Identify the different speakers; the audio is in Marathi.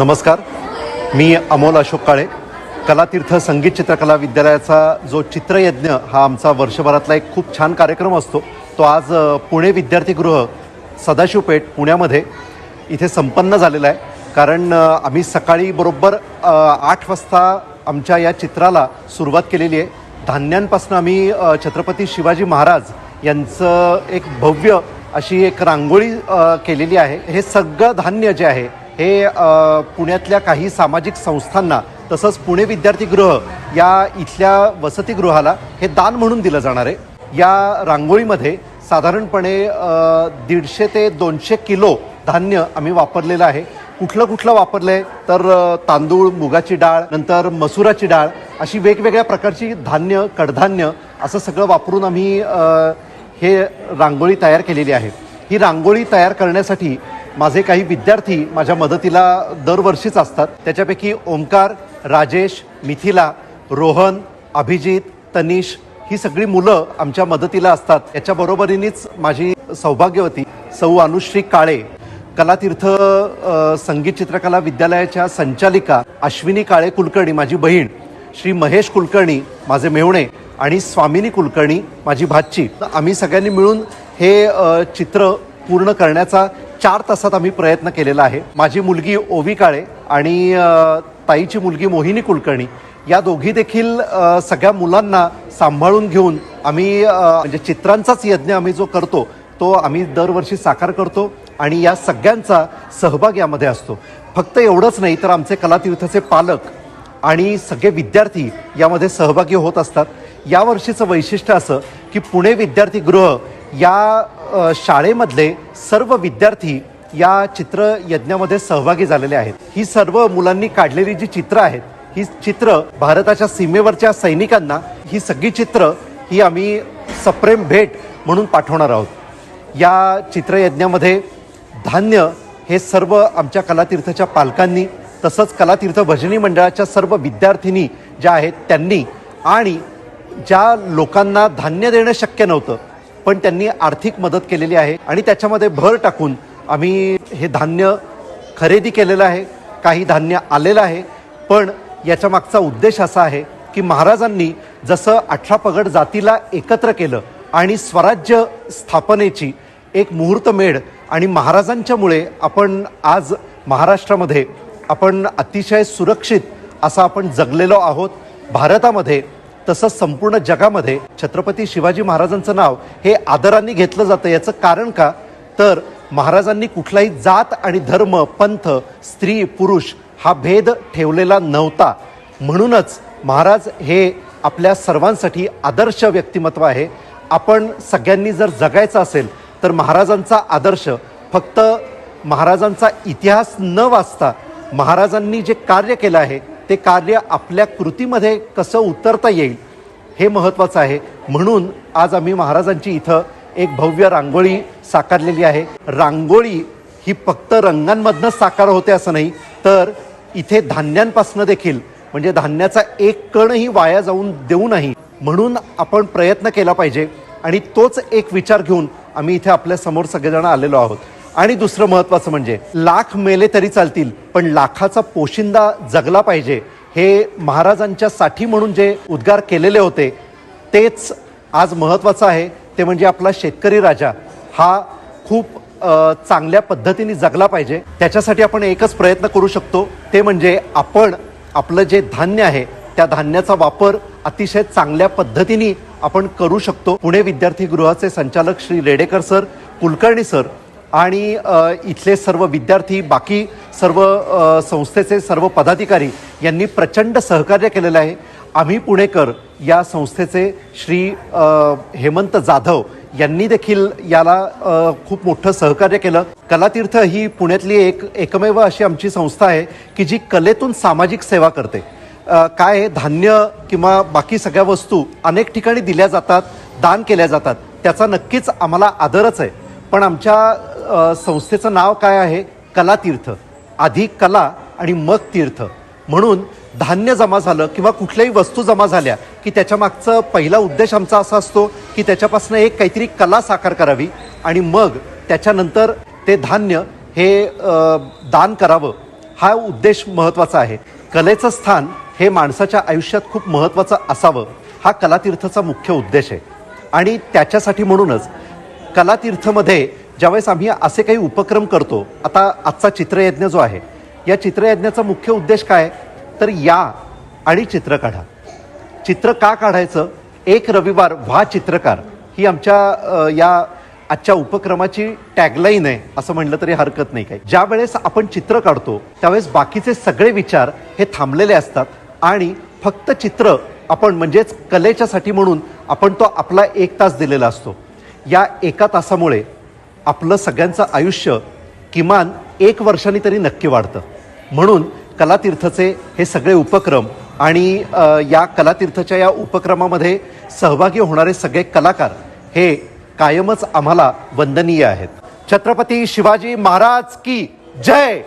Speaker 1: नमस्कार. मी अमोल अशोक काळे. कलातीर्थ संगीत चित्रकला विद्यालयाचा जो चित्रयज्ञ हा आमचा वर्षभरातला एक खूप छान कार्यक्रम असतो तो आज पुणे विद्यार्थीगृह सदाशिवपेठ पुण्यामध्ये इथे संपन्न झालेला आहे. कारण आम्ही सकाळी बरोबर आठ वाजता आमच्या या चित्राला सुरुवात केलेली आहे. धान्यांपासून आम्ही छत्रपती शिवाजी महाराज यांचं एक भव्य अशी एक रांगोळी केलेली आहे. हे सगळं धान्य जे आहे हे पुण्यातल्या काही सामाजिक संस्थांना तसंच पुणे विद्यार्थीगृह या इथल्या वसतिगृहाला हे दान म्हणून दिलं जाणार आहे. या रांगोळीमध्ये साधारणपणे दीडशे ते दोनशे किलो धान्य आम्ही वापरलेलं आहे. कुठलं कुठलं वापरलं आहे तर तांदूळ मुगाची डाळ नंतर मसुराची डाळ अशी वेगवेगळ्या प्रकारची धान्य कडधान्य असं सगळं वापरून आम्ही हे रांगोळी तयार केलेली आहे. ही रांगोळी तयार करण्यासाठी माझे काही विद्यार्थी माझ्या मदतीला दरवर्षीच असतात. त्याच्यापैकी ओंकार राजेश मिथिला रोहन अभिजित तनिष ही सगळी मुलं आमच्या मदतीला असतात. याच्या बरोबरीनेच माझी सौभाग्यवती सौ अनुश्री काळे कलातीर्थ संगीत चित्रकला विद्यालयाच्या संचालिका अश्विनी काळे कुलकर्णी माझी बहीण श्री महेश कुलकर्णी माझे मेवणे आणि स्वामिनी कुलकर्णी माझी भाची. आम्ही सगळ्यांनी मिळून हे चित्र पूर्ण करण्याचा चार तासात आम्ही प्रयत्न केलेला आहे. माझी मुलगी ओवी काळे आणि ताईची मुलगी मोहिनी कुलकर्णी या दोघी देखील सगळ्या मुलांना सांभाळून घेऊन आम्ही म्हणजे चित्रांचाच यज्ञ आम्ही जो करतो तो आम्ही दरवर्षी साकार करतो आणि या सगळ्यांचा सहभाग यामध्ये असतो. फक्त एवढंच नाही तर आमचे कलातीर्थाचे पालक आणि सगळे विद्यार्थी यामध्ये सहभागी होत असतात. यावर्षीचं वैशिष्ट्य असं की पुणे विद्यार्थीगृह या शाळेमधले सर्व विद्यार्थी या चित्र यज्ञामध्ये सहभागी झालेले आहेत. ही सर्व मुलांनी काढलेली जी चित्र आहेत ही चित्र भारताच्या सीमेवरच्या सैनिकांना ही सगळी चित्र ही आम्ही सप्रेम भेट म्हणून पाठवणार आहोत. या चित्रयज्ञामध्ये धान्य हे सर्व आमच्या कलातीर्थच्या पालकांनी तसंच कलातीर्थ भजनी मंडळाच्या सर्व विद्यार्थिनी ज्या आहेत त्यांनी आणि ज्या लोकांना धान्य देणं शक्य नव्हतं पण त्यांनी आर्थिक मदत केलेली आहे आणि त्याच्यामध्ये भर टाकून आम्ही हे धान्य खरेदी केलेलं आहे काही धान्य आलेलं आहे. पण याच्या मागचा उद्देश असा आहे की महाराजांनी जसं अठरा पगड जातीला एकत्र केलं आणि स्वराज्य स्थापनेची एक मुहूर्तमेढ आणि महाराजांच्यामुळे आपण आज महाराष्ट्रामध्ये आपण अतिशय सुरक्षित असं आपण जगलेलो आहोत भारतामध्ये तसंच संपूर्ण जगामध्ये छत्रपती शिवाजी महाराजांचं नाव हे आदराने घेतलं जातं. याचं कारण का? तर महाराजांनी कुठलाही जात आणि धर्म पंथ स्त्री पुरुष हा भेद ठेवलेला नव्हता. म्हणूनच महाराज हे आपल्या सर्वांसाठी आदर्श व्यक्तिमत्व आहे. आपण सगळ्यांनी जर जगायचं असेल तर महाराजांचा आदर्श फक्त महाराजांचा इतिहास न वाचता महाराजांनी जे कार्य केलं आहे ते कार्य आपल्या कृतीमध्ये कसं उतरता येईल हे महत्त्वाचं आहे. म्हणून आज आम्ही महाराजांची इथं एक भव्य रांगोळी साकारलेली आहे. रांगोळी ही फक्त रंगांमधनंच साकार होते असं नाही तर इथे धान्यांपासनं देखील म्हणजे धान्याचा एक कणही वाया जाऊन देऊ नाही. म्हणून आपण प्रयत्न केला पाहिजे आणि तोच एक विचार घेऊन आम्ही इथे आपल्यासमोर सगळेजण आलेलो आहोत. आणि दुसरं महत्त्वाचं म्हणजे लाख मेले तरी चालतील पण लाखाचा पोशिंदा जगला पाहिजे. हे महाराजांच्या साठी म्हणून जे उद्गार केलेले होते तेच आज महत्त्वाचं आहे. ते म्हणजे आपला शेतकरी राजा हा खूप चांगल्या पद्धतीने जगला पाहिजे. त्याच्यासाठी आपण एकच प्रयत्न करू शकतो. ते म्हणजे आपण आपलं जे धान्य आहे त्या धान्याचा वापर अतिशय चांगल्या पद्धतीने आपण करू शकतो. पुणे विद्यार्थी गृहाचे संचालक श्री रेडेकर सर कुलकर्णी सर आणि इथले सर्व विद्यार्थी बाकी सर्व संस्थेचे सर्व पदाधिकारी यांनी प्रचंड सहकार्य केलेलं आहे. आम्ही पुणेकर या संस्थेचे श्री हेमंत जाधव यांनी देखील याला खूप मोठं सहकार्य केलं. कलातीर्थ ही पुण्यातली एक एकमेव अशी आमची संस्था आहे की जी कलेतून सामाजिक सेवा करते. काय आहे, धान्य किंवा बाकी सगळ्या वस्तू अनेक ठिकाणी दिल्या जातात दान केल्या जातात. त्याचा नक्कीच आम्हाला आदरच आहे. पण आमच्या संस्थेचं नाव काय आहे? कलातीर्थ. आधी कला आणि मग तीर्थ. म्हणून धान्य जमा झालं किंवा कुठल्याही वस्तू जमा झाल्या की त्याच्या मागचं पहिला उद्देश आमचा असा असतो की त्याच्यापासून एक काहीतरी कला साकार करावी आणि मग त्याच्यानंतर ते धान्य हे दान करावं. हा उद्देश महत्त्वाचा आहे. कलेचं स्थान हे माणसाच्या आयुष्यात खूप महत्त्वाचं असावं. हा कलातीर्थचा मुख्य उद्देश आहे. आणि त्याच्यासाठी म्हणूनच कलातीर्थमध्ये ज्यावेळेस आम्ही असे काही उपक्रम करतो आता आजचा चित्रयज्ञ जो आहे या चित्रयज्ञाचा मुख्य उद्देश काय? तर या आणि चित्र काढा. चित्र का काढायचं? एक रविवार व्हा चित्रकार ही आमच्या या आजच्या उपक्रमाची टॅगलाईन आहे असं म्हणलं तरी हरकत नाही काही. ज्या वेळेस आपण चित्र काढतो त्यावेळेस बाकीचे सगळे विचार हे थांबलेले असतात आणि फक्त चित्र आपण म्हणजेच कलेच्यासाठी म्हणून आपण तो आपला एक तास दिलेला असतो. या एका तासामुळे आपलं सगळ्यांचं आयुष्य किमान एक वर्षांनी तरी नक्की वाढतं. म्हणून कलातीर्थचे हे सगळे उपक्रम आणि या कलातीर्थच्या या उपक्रमामध्ये सहभागी होणारे सगळे कलाकार हे कायमच आम्हाला वंदनीय आहेत. छत्रपती शिवाजी महाराज की जय!